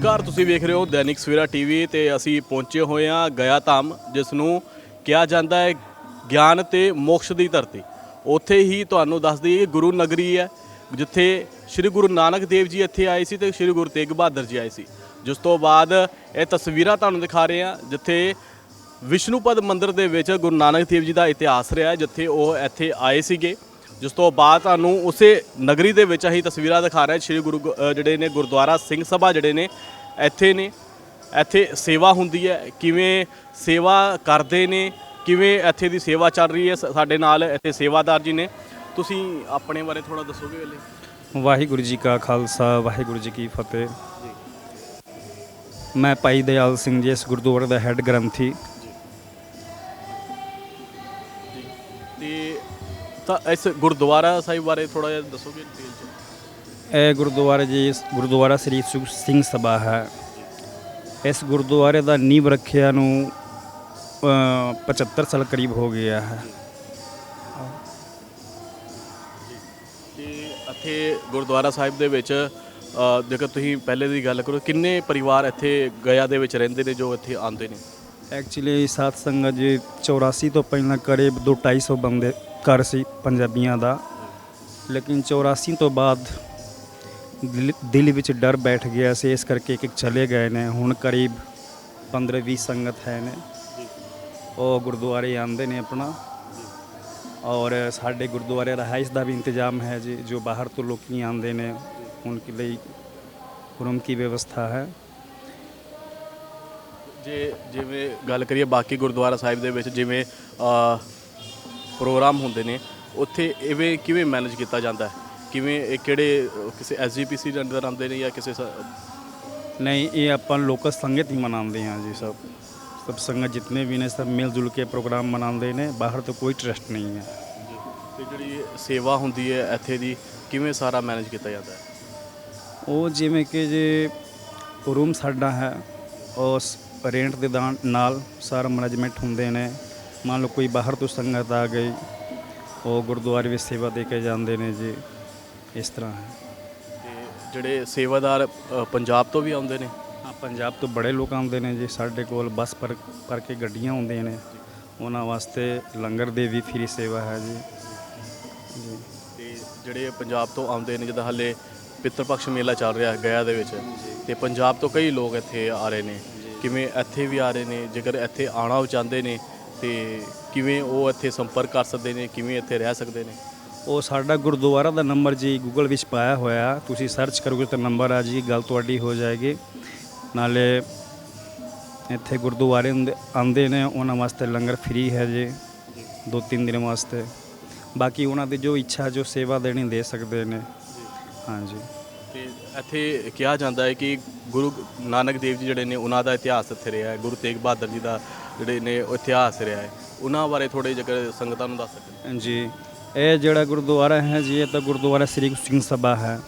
ਨਮਸਕਾਰ, ਤੁਸੀਂ ਵੇਖ ਰਹੇ ਹੋ ਦੈਨਿਕ ਸਵੇਰਾ ਟੀਵੀ ਤੇ ਅਸੀਂ ਪਹੁੰਚੇ ਹੋਏ ਹਾਂ ਗਿਆ ਧਾਮ ਜਿਸ ਨੂੰ ਕਿਹਾ ਜਾਂਦਾ ਹੈ ਗਿਆਨ ਤੇ ਮੋਕਸ਼ ਦੀ ਧਰਤੀ। ਉੱਥੇ ਹੀ ਤੁਹਾਨੂੰ ਦੱਸ ਦਈਏ ਗੁਰੂ ਨਗਰੀ ਹੈ, ਜਿੱਥੇ ਸ੍ਰੀ ਗੁਰੂ ਨਾਨਕ ਦੇਵ ਜੀ ਇੱਥੇ ਆਏ ਸੀ ਤੇ ਸ੍ਰੀ ਗੁਰੂ ਤੇਗ ਬਹਾਦਰ ਜੀ ਆਏ ਸੀ। ਜਿਸ ਤੋਂ ਬਾਅਦ ਇਹ ਤਸਵੀਰਾਂ ਤੁਹਾਨੂੰ ਦਿਖਾ ਰਹੇ ਹਾਂ, ਜਿੱਥੇ ਵਿਸ਼ਨੂਪਦ ਮੰਦਿਰ ਦੇ ਵਿੱਚ ਗੁਰੂ ਨਾਨਕ ਦੇਵ ਜੀ ਦਾ ਇਤਿਹਾਸ ਰਿਹਾ ਜਿੱਥੇ ਉਹ ਇੱਥੇ ਆਏ ਸੀਗੇ। ਜਿਸ ਤੋਂ ਬਾਅਦ ਤੁਹਾਨੂੰ ਉਸੇ ਨਗਰੀ ਦੇ ਵਿੱਚ ਅਸੀਂ ਤਸਵੀਰਾਂ ਦਿਖਾ ਰਹੇ ਸ੍ਰੀ ਗੁਰੂ ਜਿਹੜੇ ਨੇ ਗੁਰਦੁਆਰਾ ਸਿੰਘ ਸਭਾ ਜਿਹੜੇ ਨੇ, ਇੱਥੇ ਨੇ, ਇੱਥੇ ਸੇਵਾ ਹੁੰਦੀ ਹੈ। ਕਿਵੇਂ ਸੇਵਾ ਕਰਦੇ ਨੇ, ਕਿਵੇਂ ਇੱਥੇ ਦੀ ਸੇਵਾ ਚੱਲ ਰਹੀ ਹੈ ਸ- ਸਾਡੇ ਨਾਲ ਇੱਥੇ ਸੇਵਾਦਾਰ ਜੀ ਨੇ। ਤੁਸੀਂ ਆਪਣੇ ਬਾਰੇ ਥੋੜਾ ਦੱਸੋਗੇ ਵੇਲੇ ਵਾਹਿਗੁਰੂ ਜੀ ਕਾ ਖਾਲਸਾ, ਵਾਹਿਗੁਰੂ ਜੀ ਕੀ ਫਤਿਹ। ਮੈਂ ਭਾਈ ਦਇਆਲ ਸਿੰਘ ਜੀ, ਇਸ ਗੁਰਦੁਆਰੇ ਦਾ ਹੈੱਡ ਗ੍ਰੰਥੀ। ਤਾਂ ਇਸ ਗੁਰਦੁਆਰਾ ਸਾਹਿਬ ਬਾਰੇ ਥੋੜਾ ਜਿਹਾ ਦੱਸੋਗੇ ਡਿਟੇਲ ਚ? ਇਹ ਗੁਰਦੁਆਰਾ ਜੀ ਇਸ ਗੁਰਦੁਆਰਾ ਸ੍ਰੀ ਸੁਖ ਸਿੰਘ ਸਭਾ ਹੈ। ਇਸ ਗੁਰਦੁਆਰੇ ਦਾ ਨੀਂਹ ਰੱਖਿਆ ਨੂੰ ਅ, 75 ਸਾਲ ਕਰੀਬ ਹੋ ਗਿਆ ਹੈ। ਤੇ ਇੱਥੇ ਗੁਰਦੁਆਰਾ ਸਾਹਿਬ ਦੇ ਵਿੱਚ ਅ, ਜੇਕਰ ਤੁਸੀਂ ਪਹਿਲੇ ਦੀ ਗੱਲ ਕਰੋ ਕਿੰਨੇ ਪਰਿਵਾਰ ਇੱਥੇ ਗਿਆ ਦੇ ਵਿੱਚ ਰਹਿੰਦੇ ਨੇ ਜੋ ਇੱਥੇ ਆਉਂਦੇ ਨੇ? ਐਕਚੁਅਲੀ ਸਾਧ ਸੰਗਤ ਜੀ 84 ਤੋਂ ਪਹਿਲਾਂ ਕਰੀਬ 2 250 ਬੰਦੇ ਘਰ ਸੀ ਪੰਜਾਬੀਆਂ ਦਾ। ਲੇਕਿਨ 84 ਤੋਂ ਬਾਅਦ ਦਿਲ- ਦਿਲ ਵਿੱਚ ਡਰ ਬੈਠ ਗਿਆ ਸੀ, ਇਸ ਕਰਕੇ ਇੱਕ ਇੱਕ ਚਲੇ ਗਏ ਨੇ। ਹੁਣ ਕਰੀਬ 15 20 ਸੰਗਤ ਹੈ ਨੇ। ਉਹ ਗੁਰਦੁਆਰੇ ਆਉਂਦੇ ਨੇ ਆਪਣਾ। ਔਰ ਸਾਡੇ ਗੁਰਦੁਆਰੇ ਰਹਾਇਸ਼ ਦਾ ਵੀ ਇੰਤਜ਼ਾਮ ਹੈ ਜੀ, ਜੋ ਬਾਹਰ ਤੋਂ ਲੋਕੀ ਆਉਂਦੇ ਨੇ, ਉਹਨਾਂ ਲਈ ਰੂਮ ਦੀ ਵਿਵਸਥਾ ਹੈ। ਜੇ ਜਿਵੇਂ ਗੱਲ ਕਰੀਏ ਬਾਕੀ ਗੁਰਦੁਆਰਾ ਸਾਹਿਬ ਦੇ ਵਿੱਚ ਜਿਵੇਂ ਪ੍ਰੋਗਰਾਮ ਹੁੰਦੇ ਨੇ ਉੱਥੇ ਇਵੇਂ ਕਿਵੇਂ ਮੈਨੇਜ ਕੀਤਾ ਜਾਂਦਾ? ਹੈ ਕਿਵੇਂ ਇਹ ਕਿਹੜੇ ਕਿਸੇ ਐਸਜੀਪੀਸੀ ਦੇ ਅੰਦਰ ਆਉਂਦੇ ਨੇ ਜਾਂ ਕਿਸੇ ਨਹੀਂ ਇਹ ਆਪਾਂ ਲੋਕਲ ਸੰਗਤ ਹੀ ਮਨਾਉਂਦੇ ਹਾਂ ਜੀ ਸਭ। ਸਭ ਸੰਗਤ ਜਿਤਨੇ ਵੀ ਨੇ ਸਭ ਮਿਲ ਜੁਲ ਕੇ ਪ੍ਰੋਗਰਾਮ ਮਨਾਉਂਦੇ ਨੇ ਬਾਹਰ ਤੋਂ ਕੋਈ ਟਰਸਟ ਨਹੀਂ ਹੈ। ਤੇ ਜਿਹੜੀ ਸੇਵਾ ਹੁੰਦੀ ਹੈ ਇੱਥੇ ਦੀ ਕਿਵੇਂ ਸਾਰਾ ਮੈਨੇਜ ਕੀਤਾ ਜਾਂਦਾ? ਹੈ ਉਹ ਜਿਵੇਂ ਕਿ ਜੇ ਰੂਮ ਸਾਡਾ ਹੈ ਉਸ ਰੈਂਟ ਦੇ ਦਾਨ ਨਾਲ ਸਾਰਾ ਮੈਨੇਜਮੈਂਟ ਹੁੰਦੇ ਨੇ। ਮੰਨ ਲਓ ਕੋਈ ਬਾਹਰ ਤੋਂ ਸੰਗਤ ਆ ਗਈ ਉਹ ਗੁਰਦੁਆਰੇ ਵਿੱਚ ਸੇਵਾ ਦੇ ਕੇ ਜਾਂਦੇ ਨੇ ਜੀ। ਇਸ ਤਰ੍ਹਾਂ ਹੈ। ਤੇ ਜਿਹੜੇ ਸੇਵਾਦਾਰ ਅ, ਪੰਜਾਬ ਤੋਂ ਵੀ ਆਉਂਦੇ ਨੇ? ਹਾਂ ਪੰਜਾਬ ਤੋਂ ਬੜੇ ਲੋਕ ਆਉਂਦੇ ਨੇ ਜੀ। ਸਾਡੇ ਕੋਲ ਬੱਸ ਪਰ ਭਰ ਕੇ ਗੱਡੀਆਂ ਆਉਂਦੀਆਂ ਨੇ। ਉਹਨਾਂ ਵਾਸਤੇ ਲੰਗਰ ਦੇ ਵੀ ਫ੍ਰੀ ਸੇਵਾ ਹੈ ਜੀ। ਜੀ। ਤੇ ਜਿਹੜੇ ਪੰਜਾਬ ਤੋਂ ਆਉਂਦੇ ਨੇ ਜਿੱਦਾਂ ਹੱਲੇ ਪਿਤਰ ਪਕਸ਼ ਮੇਲਾ ਚੱਲ ਰਿਹਾ ਗਿਆ ਦੇ ਵਿੱਚ। ਤੇ ਪੰਜਾਬ ਤੋਂ ਕਈ ਲੋਕ ਇੱਥੇ ਆ ਰਹੇ ਨੇ। ਕਿਵੇਂ ਇੱਥੇ ਵੀ ਆ ਰਹੇ ਨੇ ਜੇਕਰ ਇੱਥੇ ਆਣਾ ਚਾਹੁੰਦੇ ਨੇ ਤੇ ਕਿਵੇਂ ਉਹ ਇੱਥੇ ਸੰਪਰਕ ਕਰ ਸਕਦੇ ਨੇ ਕਿਵੇਂ ਇੱਥੇ ਰਹਿ ਸਕਦੇ ਨੇ? ਉਹ ਸਾਡਾ ਗੁਰਦੁਆਰਾ ਦਾ ਨੰਬਰ ਜੀ ਗੂਗਲ ਵਿੱਚ ਪਾਇਆ ਹੋਇਆ ਤੁਸੀਂ ਸਰਚ ਕਰੋਗੇ ਤਾਂ ਨੰਬਰ ਆ ਜੀ ਗੱਲ ਤੁਹਾਡੀ ਹੋ ਜਾਏਗੀ। ਨਾਲੇ ਇੱਥੇ ਗੁਰਦੁਆਰੇ ਹੁੰਦੇ- ਆਉਂਦੇ ਨੇ ਉਹਨਾਂ ਵਾਸਤੇ ਲੰਗਰ ਫ੍ਰੀ ਹੈ ਜੀ ਦੋ ਤਿੰਨ ਦਿਨ ਵਾਸਤੇ। ਬਾਕੀ ਉਹਨਾਂ ਦੀ ਜੋ ਇੱਛਾ ਜੋ ਸੇਵਾ ਦੇਣੀ ਦੇ ਸਕਦੇ ਨੇ। ਹਾਂਜੀ ਤੇ ਇੱਥੇ ਕਿਹਾ ਜਾਂਦਾ ਹੈ ਕਿ ਗੁਰੂ ਨਾਨਕ ਦੇਵ ਜੀ ਜਿਹੜੇ ਨੇ, ਉਹਨਾਂ ਦਾ ਇਤਿਹਾਸ ਇੱਥੇ ਰਿਹਾ ਹੈ। ਗੁਰੂ ਤੇਗ ਬਹਾਦਰ ਜੀ ਦਾ ਜਿਹੜੇ ਨੇ, ਉਹ ਇਤਿਹਾਸ ਰਿਹਾ ਹੈ। ਉਹਨਾਂ ਬਾਰੇ ਥੋੜੇ ਜੇਕਰ ਸੰਗਤਾਂ ਨੂੰ ਦੱਸ ਸਕਦੇ ਜੀ, ਇਹ ਜਿਹੜਾ ਗੁਰਦੁਆਰਾ ਹੈ ਜੀ, ਇਹ ਤਾਂ ਗੁਰਦੁਆਰਾ ਸ੍ਰੀ ਸਿੰਘ ਸਭਾ ਹੈ।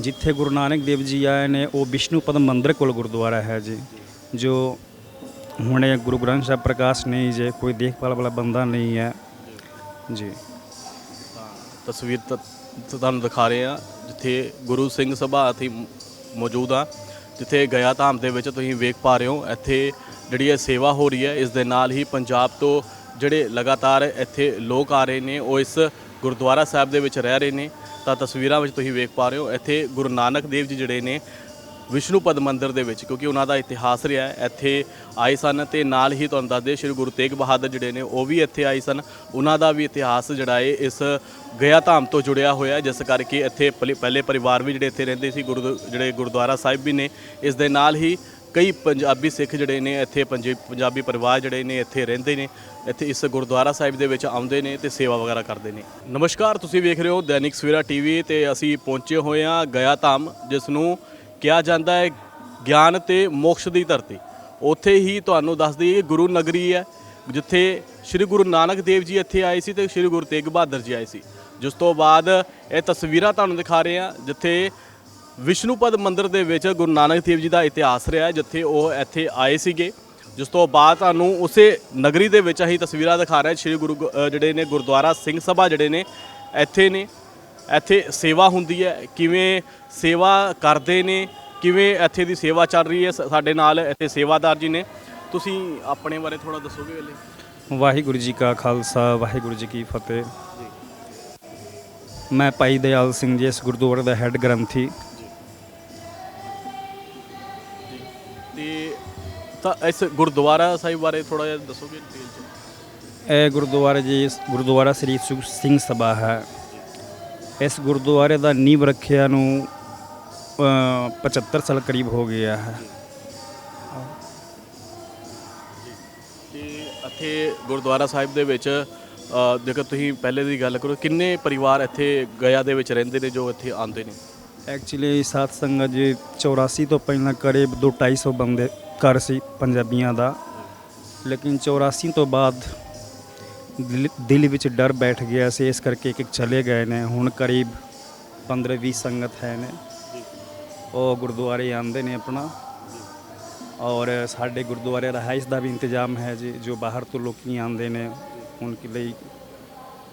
ਜਿੱਥੇ ਗੁਰੂ ਨਾਨਕ ਦੇਵ ਜੀ ਆਏ ਨੇ, ਉਹ ਵਿਸ਼ਨੂੰ ਵਿਸ਼ਨੂਪਦ ਮੰਦਿਰ ਕੋਲ ਗੁਰਦੁਆਰਾ ਹੈ ਜੀ, ਜੋ ਹੁਣੇ ਗੁਰੂ ਗ੍ਰੰਥ ਸਾਹਿਬ ਪ੍ਰਕਾਸ਼ ਨਹੀਂ ਜੇ, ਕੋਈ ਦੇਖਭਾਲ ਵਾਲਾ ਬੰਦਾ ਨਹੀਂ ਹੈ। ਜੀ। ਤਸਵੀਰ ਤਾਂ ਤੁਹਾਨੂੰ ਦਿਖਾ ਰਹੇ ਹਾਂ, ਜਿੱਥੇ ਗੁਰੂ ਸਿੰਘ ਸਭਾ ਅਸੀਂ ਮੌਜੂਦ ਆ। ਜਿੱਥੇ ਗਿਆ ਧਾਮ ਦੇ ਵਿੱਚ ਤੁਸੀਂ ਵੇਖ ਪਾ ਰਹੇ ਹੋ, ਇੱਥੇ ਜਿਹੜੀ ਇਹ ਸੇਵਾ ਹੋ ਰਹੀ ਹੈ, ਇਸ ਦੇ ਨਾਲ ਹੀ ਪੰਜਾਬ ਤੋਂ ਜਿਹੜੇ ਲਗਾਤਾਰ ਇੱਥੇ ਲੋਕ ਆ ਰਹੇ ਨੇ, ਉਹ ਇਸ ਗੁਰਦੁਆਰਾ ਸਾਹਿਬ ਦੇ ਵਿੱਚ ਰਹਿ ਰਹੇ ਨੇ। ਤਾਂ ਤਸਵੀਰਾਂ ਵਿੱਚ ਤੁਸੀਂ ਵੇਖ ਪਾ ਰਹੇ ਹੋ, ਇੱਥੇ ਗੁਰੂ ਨਾਨਕ ਦੇਵ ਜੀ ਜਿਹੜੇ ਨੇ ਵਿਸ਼ਨੂੰ ਪਦ ਮੰਦਿਰ ਦੇ ਵਿੱਚ, ਕਿਉਂਕਿ ਉਹਨਾਂ ਦਾ ਇਤਿਹਾਸ ਰਿਹਾ ਇੱਥੇ ਆਏ ਸਨ ਤੇ ਨਾਲ ਹੀ ਤੁਹਾਨੂੰ ਦੱਸਦੇ ਸ਼੍ਰੀ ਗੁਰੂ ਤੇਗ ਬਹਾਦਰ ਜਿਹੜੇ ਨੇ, ਉਹ ਵੀ ਇੱਥੇ ਆਏ ਸਨ। ਉਹਨਾਂ ਦਾ ਵੀ ਇਤਿਹਾਸ ਜਿਹੜਾ ਹੈ, ਇਸ ਗਿਆ ਧਾਮ ਤੋਂ ਜੁੜਿਆ ਹੋਇਆ ਜਿਸ ਕਰਕੇ ਇੱਥੇ ਪਹਿਲੇ ਪਹਿਲੇ ਪਰਿਵਾਰ ਵੀ ਜਿਹੜੇ ਇੱਥੇ ਰਹਿੰਦੇ ਸੀ, ਗੁਰੂ, ਜਿਹੜੇ ਗੁਰਦੁਆਰਾ ਸਾਹਿਬ ਵੀ ਨੇ, ਇਸ ਦੇ ਨਾਲ ਹੀ ਕਈ ਪੰਜਾਬੀ ਸਿੱਖ ਜਿਹੜੇ ਨੇ, ਇੱਥੇ ਪੰਜੇ- ਪੰਜਾਬੀ ਪਰਿਵਾਰ ਜਿਹੜੇ ਨੇ, ਇੱਥੇ ਰਹਿੰਦੇ ਨੇ, ਇੱਥੇ ਇਸ ਗੁਰਦੁਆਰਾ ਸਾਹਿਬ ਦੇ ਵਿੱਚ ਆਉਂਦੇ ਨੇ ਤੇ ਸੇਵਾ ਵਗੈਰਾ ਕਰਦੇ ਨੇ। ਨਮਸਕਾਰ, ਤੁਸੀਂ ਵੇਖ ਰਹੇ ਹੋ ਦੈਨਿਕ ਸਵੇਰਾ ਟੀਵੀ ਤੇ ਅਸੀਂ ਪਹੁੰਚੇ ਹੋਏ ਹਾਂ ਗਿਆ ਧਾਮ, ਜਿਸ ਨੂੰ ਕਿਹਾ ਜਾਂਦਾ ਹੈ ਗਿਆਨ ਤੇ ਮੋਕਸ਼ ਦੀ ਧਰਤੀ। ਉੱਥੇ ਹੀ ਤੁਹਾਨੂੰ ਦੱਸ ਦਈਏ ਗੁਰੂ ਨਗਰੀ ਹੈ, ਜਿੱਥੇ ਸ੍ਰੀ ਗੁਰੂ ਨਾਨਕ ਦੇਵ ਜੀ ਇੱਥੇ ਆਏ ਸੀ ਤੇ ਸ੍ਰੀ ਗੁਰੂ ਤੇਗ ਬਹਾਦਰ ਜੀ ਆਏ ਸੀ। ਜਿਸ ਤੋਂ ਬਾਅਦ ਇਹ ਤਸਵੀਰਾਂ ਤੁਹਾਨੂੰ ਦਿਖਾ ਰਹੇ ਹਾਂ, ਜਿੱਥੇ ਵਿਸ਼ਨੂਪਦ ਮੰਦਿਰ ਦੇ ਵਿੱਚ ਗੁਰੂ ਨਾਨਕ ਦੇਵ ਜੀ ਦਾ ਇਤਿਹਾਸ ਰਿਹਾ ਜਿੱਥੇ ਉਹ ਇੱਥੇ ਆਏ ਸੀਗੇ। ਜਿਸ ਤੋਂ ਬਾਅਦ ਤੁਹਾਨੂੰ ਉਸੇ ਨਗਰੀ ਦੇ ਵਿੱਚ ਅਸੀਂ ਤਸਵੀਰਾਂ ਦਿਖਾ ਰਹੇ ਸ੍ਰੀ ਗੁਰੂ ਗ- ਜਿਹੜੇ ਨੇ ਗੁਰਦੁਆਰਾ ਸਿੰਘ ਸਭਾ ਜਿਹੜੇ ਨੇ, ਇੱਥੇ ਨੇ। ਇੱਥੇ ਸੇਵਾ ਹੁੰਦੀ ਹੈ ਕਿਵੇਂ ਸੇਵਾ ਕਰਦੇ ਨੇ ਕਿਵੇਂ ਇੱਥੇ ਦੀ ਸੇਵਾ ਚੱਲ ਰਹੀ ਹੈ ਸ- ਸਾਡੇ ਨਾਲ ਇੱਥੇ ਸੇਵਾਦਾਰ ਜੀ ਨੇ। ਤੁਸੀਂ ਆਪਣੇ ਬਾਰੇ ਥੋੜਾ ਦੱਸੋਗੇ ਵੇਲੇ ਵਾਹਿਗੁਰੂ ਜੀ ਕਾ ਖਾਲਸਾ ਵਾਹਿਗੁਰੂ ਜੀ ਕੀ ਫਤਿਹ। ਮੈਂ ਭਾਈ ਦਇਆਲ ਸਿੰਘ ਜੀ ਇਸ ਗੁਰਦੁਆਰੇ ਦਾ ਹੈੱਡ ਗ੍ਰੰਥੀ। ਤੇ ਤਾਂ ਇਸ ਗੁਰਦੁਆਰਾ ਸਾਹਿਬ ਬਾਰੇ ਥੋੜਾ ਜਿਹਾ ਦੱਸੋਗੇ ਡਿਟੇਲ ਚ? ਇਹ ਗੁਰਦੁਆਰਾ ਜੀ ਇਸ ਗੁਰਦੁਆਰਾ ਸ੍ਰੀ ਸੁਖ ਸਿੰਘ ਸਭਾ ਹੈ। ਇਸ ਗੁਰਦੁਆਰੇ ਦਾ ਨੀਂਹ ਰੱਖਿਆ ਨੂੰ ਅ, 75 ਸਾਲ ਕਰੀਬ ਹੋ ਗਿਆ ਹੈ। ਤੇ ਇੱਥੇ ਗੁਰਦੁਆਰਾ ਸਾਹਿਬ ਦੇ ਵਿੱਚ ਜੇਕਰ ਤੁਸੀਂ ਪਹਿਲੇ ਦੀ ਗੱਲ ਕਰੋ ਕਿੰਨੇ ਪਰਿਵਾਰ ਇੱਥੇ ਗਿਆ ਦੇ ਵਿੱਚ ਰਹਿੰਦੇ ਨੇ ਜੋ ਇੱਥੇ ਆਉਂਦੇ ਨੇ? ਐਕਚੁਅਲੀ ਸਾਧ ਸੰਗਤ ਜੀ 84 ਤੋਂ ਪਹਿਲਾਂ ਕਰੀਬ 2 250 ਬੰਦੇ ਘਰ ਸੀ ਪੰਜਾਬੀਆਂ ਦਾ। ਲੇਕਿਨ 84 ਤੋਂ ਬਾਅਦ ਦਿਲ- ਦਿਲ ਵਿੱਚ ਡਰ ਬੈਠ ਗਿਆ ਸੀ ਇਸ ਕਰਕੇ ਇੱਕ ਇੱਕ ਚਲੇ ਗਏ ਨੇ। ਹੁਣ ਕਰੀਬ 15 20 ਸੰਗਤ ਹੈ ਨੇ। ਉਹ ਗੁਰਦੁਆਰੇ ਆਉਂਦੇ ਨੇ ਆਪਣਾ। ਔਰ ਸਾਡੇ ਗੁਰਦੁਆਰੇ ਰਹਾਇਸ਼ ਦਾ ਵੀ ਇੰਤਜ਼ਾਮ ਹੈ ਜੀ ਜੋ ਬਾਹਰ ਤੋਂ ਲੋਕੀ ਆਉਂਦੇ ਨੇ ਉਨਕੇ ਲਈ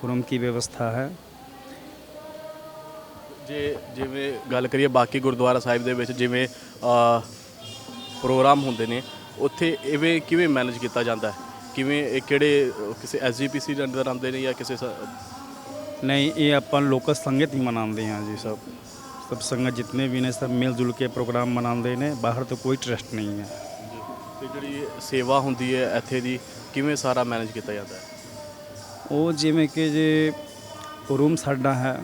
ਰੂਮ ਕੀ ਵਿਵਸਥਾ ਹੈ। ਜੇ ਜਿਵੇਂ ਗੱਲ ਕਰੀਏ ਬਾਕੀ ਗੁਰਦੁਆਰਾ ਸਾਹਿਬ ਦੇ ਵਿੱਚ ਜਿਵੇਂ ਅ, ਪ੍ਰੋਗਰਾਮ ਹੁੰਦੇ ਨੇ ਉੱਥੇ ਇਵੇਂ ਕਿਵੇਂ ਮੈਨੇਜ ਕੀਤਾ ਜਾਂਦਾ ਹੈ? ਕਿਵੇਂ ਇਹ ਕਿਹੜੇ ਅ, ਕਿਸੇ ਐਸਜੀਪੀਸੀ ਦੇ ਅੰਦਰ ਆਉਂਦੇ ਨੇ ਜਾਂ ਕਿਸੇ ਸ- ਨਹੀਂ ਇਹ ਆਪਾਂ ਲੋਕਲ ਸੰਗਤ ਹੀ ਮਨਾਉਂਦੇ ਹਾਂ ਜੀ ਸਭ। ਸਭ ਸੰਗਤ ਜਿਤਨੇ ਵੀ ਨੇ ਸਭ ਮਿਲ ਜੁਲ ਕੇ ਪ੍ਰੋਗਰਾਮ ਮਨਾਉਂਦੇ ਨੇ ਬਾਹਰ ਤੋਂ ਕੋਈ ਟਰਸਟ ਨਹੀਂ ਹੈ। ਤੇ ਜਿਹੜੀ ਸੇਵਾ ਹੁੰਦੀ ਹੈ ਇੱਥੇ ਦੀ ਕਿਵੇਂ ਸਾਰਾ ਮੈਨੇਜ ਕੀਤਾ ਜਾਂਦਾ ਹੈ? ਉਹ ਜਿਵੇਂ ਕਿ ਜੇ ਰੂਮ ਸਾਡਾ ਹੈ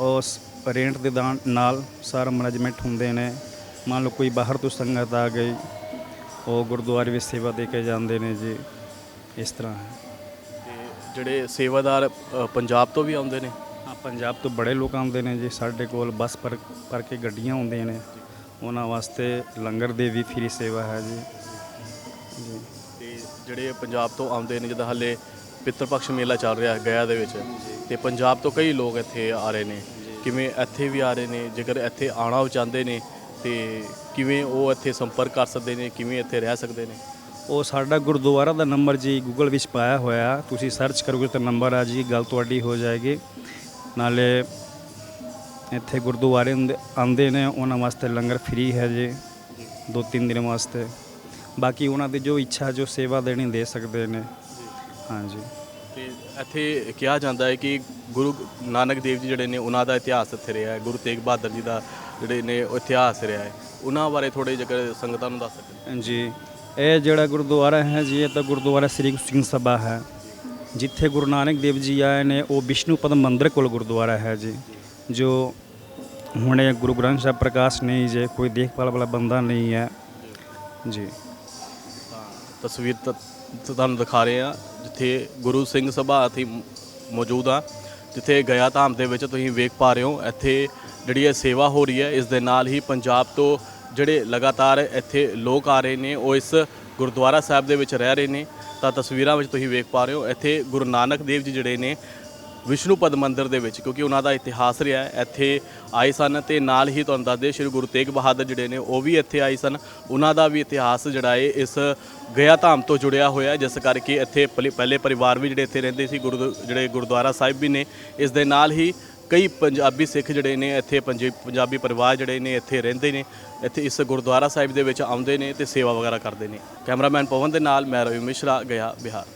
ਉਸ ਰੈਂਟ ਦੇ ਦਾਨ ਨਾਲ ਸਾਰਾ ਮੈਨੇਜਮੈਂਟ ਹੁੰਦੇ ਨੇ। ਮੰਨ ਲਓ ਕੋਈ ਬਾਹਰ ਤੋਂ ਸੰਗਤ ਆ ਗਈ ਉਹ ਗੁਰਦੁਆਰੇ ਵਿੱਚ ਸੇਵਾ ਦੇ ਕੇ ਜਾਂਦੇ ਨੇ ਜੀ। ਇਸ ਤਰ੍ਹਾਂ ਹੈ। ਤੇ ਜਿਹੜੇ ਸੇਵਾਦਾਰ ਅ, ਪੰਜਾਬ ਤੋਂ ਵੀ ਆਉਂਦੇ ਨੇ? ਹਾਂ ਪੰਜਾਬ ਤੋਂ ਬੜੇ ਲੋਕ ਆਉਂਦੇ ਨੇ ਜੀ। ਸਾਡੇ ਕੋਲ ਬੱਸ ਪਰ ਭਰ ਕੇ ਗੱਡੀਆਂ ਆਉਂਦੀਆਂ ਨੇ। ਉਹਨਾਂ ਵਾਸਤੇ ਲੰਗਰ ਦੇ ਵੀ ਫ੍ਰੀ ਸੇਵਾ ਹੈ ਜੀ। ਜੀ। ਤੇ ਜਿਹੜੇ ਪੰਜਾਬ ਤੋਂ ਆਉਂਦੇ ਨੇ ਜਿੱਦਾਂ ਹੱਲੇ ਪਿਤਰ ਪਕਸ਼ ਮੇਲਾ ਚੱਲ ਰਿਹਾ ਗਿਆ ਦੇ ਵਿੱਚ ਤੇ ਪੰਜਾਬ ਤੋਂ ਕਈ ਲੋਕ ਇੱਥੇ ਆ ਰਹੇ ਨੇ। ਕਿਵੇਂ ਇੱਥੇ ਵੀ ਆ ਰਹੇ ਨੇ? ਜੇਕਰ ਇੱਥੇ ਆਣਾ ਚਾਹੁੰਦੇ ਨੇ ਤੇ ਕਿਵੇਂ ਉਹ ਇੱਥੇ ਸੰਪਰਕ ਕਰ ਸਕਦੇ ਨੇ? ਕਿਵੇਂ ਇੱਥੇ ਰਹਿ ਸਕਦੇ ਨੇ? ਉਹ ਸਾਡਾ ਗੁਰਦੁਆਰਾ ਦਾ ਨੰਬਰ ਜੀ ਗੂਗਲ ਵਿੱਚ ਪਾਇਆ ਹੋਇਆ। ਤੁਸੀਂ ਸਰਚ ਕਰੋਗੇ ਤਾਂ ਨੰਬਰ ਆ ਜੀ ਗੱਲ ਤੁਹਾਡੀ ਹੋ ਜਾਏਗੀ। ਨਾਲੇ ਇੱਥੇ ਗੁਰਦੁਆਰੇ ਹੁੰਦੇ- ਆਉਂਦੇ ਨੇ ਉਹਨਾਂ ਵਾਸਤੇ ਲੰਗਰ ਫ੍ਰੀ ਹੈ ਜੀ ਦੋ ਤਿੰਨ ਦਿਨ ਵਾਸਤੇ। ਬਾਕੀ ਉਹਨਾਂ ਦੀ ਜੋ ਇੱਛਾ ਜੋ ਸੇਵਾ ਦੇਣੀ ਦੇ ਸਕਦੇ ਨੇ। ਹਾਂਜੀ। ਤੇ ਇੱਥੇ ਕਿਹਾ ਜਾਂਦਾ ਹੈ ਕਿ ਗੁਰੂ ਨਾਨਕ ਦੇਵ ਜੀ ਜਿਹੜੇ ਨੇ ਉਹਨਾਂ ਦਾ ਇਤਿਹਾਸ ਇੱਥੇ ਰਿਹਾ ਹੈ। ਗੁਰੂ ਤੇਗ ਬਹਾਦਰ ਜੀ ਦਾ ਜਿਹੜੇ ਨੇ ਉਹ ਇਤਿਹਾਸ ਰਿਹਾ ਹੈ। ਉਹਨਾਂ ਬਾਰੇ ਥੋੜੇ ਜੇਕਰ ਸੰਗਤਾਂ ਨੂੰ ਦੱਸ ਸਕਣ ਜੀ। ਇਹ ਜਿਹੜਾ ਗੁਰਦੁਆਰਾ ਹੈ ਜੀ, ਇਹ ਤਾਂ ਗੁਰਦੁਆਰਾ ਸ੍ਰੀ ਸਿੰਘ ਸਭਾ ਹੈ। ਜਿੱਥੇ ਗੁਰੂ ਨਾਨਕ ਦੇਵ ਜੀ ਆਏ ਨੇ, ਉਹ ਵਿਸ਼ਨੂੰ ਪਦ ਮੰਦਿਰ ਕੋਲ ਗੁਰਦੁਆਰਾ ਹੈ ਜੀ, ਜੋ ਹੁਣੇ ਗੁਰੂ ਗ੍ਰੰਥ ਸਾਹਿਬ ਪ੍ਰਕਾਸ਼ ਨਹੀਂ ਜੇ, ਕੋਈ ਦੇਖਭਾਲ ਵਾਲਾ ਬੰਦਾ ਨਹੀਂ ਹੈ ਜੀ। ਤਸਵੀਰ ਤਾਂ ਤੁਹਾਨੂੰ ਦਿਖਾ ਰਹੇ ਆ ਜਿੱਥੇ ਗੁਰੂ ਸਿੰਘ ਸਭਾ ਅਸੀਂ ਮੌਜੂਦ ਆ, ਜਿੱਥੇ ਗਿਆ ਧਾਮ ਦੇ ਵਿੱਚ ਤੁਸੀਂ ਵੇਖ ਪਾ ਰਹੇ ਹੋ, ਇੱਥੇ ਜਿਹੜੀ ਇਹ ਸੇਵਾ ਹੋ ਰਹੀ ਹੈ, ਇਸ ਦੇ ਨਾਲ ਹੀ ਪੰਜਾਬ ਤੋਂ ਜਿਹੜੇ ਲਗਾਤਾਰ ਇੱਥੇ ਲੋਕ ਆ ਰਹੇ ਨੇ, ਉਹ ਇਸ ਗੁਰਦੁਆਰਾ ਸਾਹਿਬ ਦੇ ਵਿੱਚ ਰਹਿ ਰਹੇ ਨੇ, ਤਾਂ ਤਸਵੀਰਾਂ ਵਿੱਚ ਤੁਸੀਂ ਵੇਖ ਪਾ ਰਹੇ ਹੋ, ਇੱਥੇ ਗੁਰੂ ਨਾਨਕ ਦੇਵ ਜੀ ਜਿਹੜੇ ਨੇ ਵਿਸ਼ਨੂੰ ਪਦ ਮੰਦਿਰ ਦੇ ਵਿੱਚ, ਕਿਉਂਕਿ ਉਹਨਾਂ ਦਾ ਇਤਿਹਾਸ ਰਿਹਾ ਇੱਥੇ ਆਏ ਸਨ ਤੇ ਨਾਲ ਹੀ ਤੁਹਾਨੂੰ ਦੱਸਦੇ ਸ੍ਰੀ ਗੁਰੂ ਤੇਗ ਬਹਾਦਰ ਜਿਹੜੇ ਨੇ, ਉਹ ਵੀ ਇੱਥੇ ਆਏ ਸਨ। ਉਹਨਾਂ ਦਾ ਵੀ ਇਤਿਹਾਸ ਜਿਹੜਾ ਹੈ, ਇਸ ਗਿਆ ਧਾਮ ਤੋਂ ਜੁੜਿਆ ਹੋਇਆ ਜਿਸ ਕਰਕੇ ਇੱਥੇ ਪਲੀ- ਪਹਿਲੇ ਪਰਿਵਾਰ ਵੀ ਜਿਹੜੇ ਇੱਥੇ ਰਹਿੰਦੇ ਸੀ ਗੁਰੂ ਜਿਹੜੇ ਗੁਰਦੁਆਰਾ ਸਾਹਿਬ ਵੀ ਨੇ, ਇਸ ਦੇ ਨਾਲ ਹੀ ਕਈ ਪੰਜਾਬੀ ਸਿੱਖ ਜਿਹੜੇ ਨੇ, ਇੱਥੇ ਪੰਜੇ- ਪੰਜਾਬੀ ਪਰਿਵਾਰ ਜਿਹੜੇ ਨੇ, ਇੱਥੇ ਰਹਿੰਦੇ ਨੇ। ਇੱਥੇ ਇਸ ਗੁਰਦੁਆਰਾ ਸਾਹਿਬ ਦੇ ਵਿੱਚ ਆਉਂਦੇ ਨੇ ਤੇ ਸੇਵਾ ਵਗੈਰਾ ਕਰਦੇ ਨੇ। ਕੈਮਰਾਮੈਨ ਪਵਨ ਦੇ ਨਾਲ, ਮੈਂ ਰਵੀ ਮਿਸ਼ਰਾ, ਗਿਆ ਬਿਹਾਰ।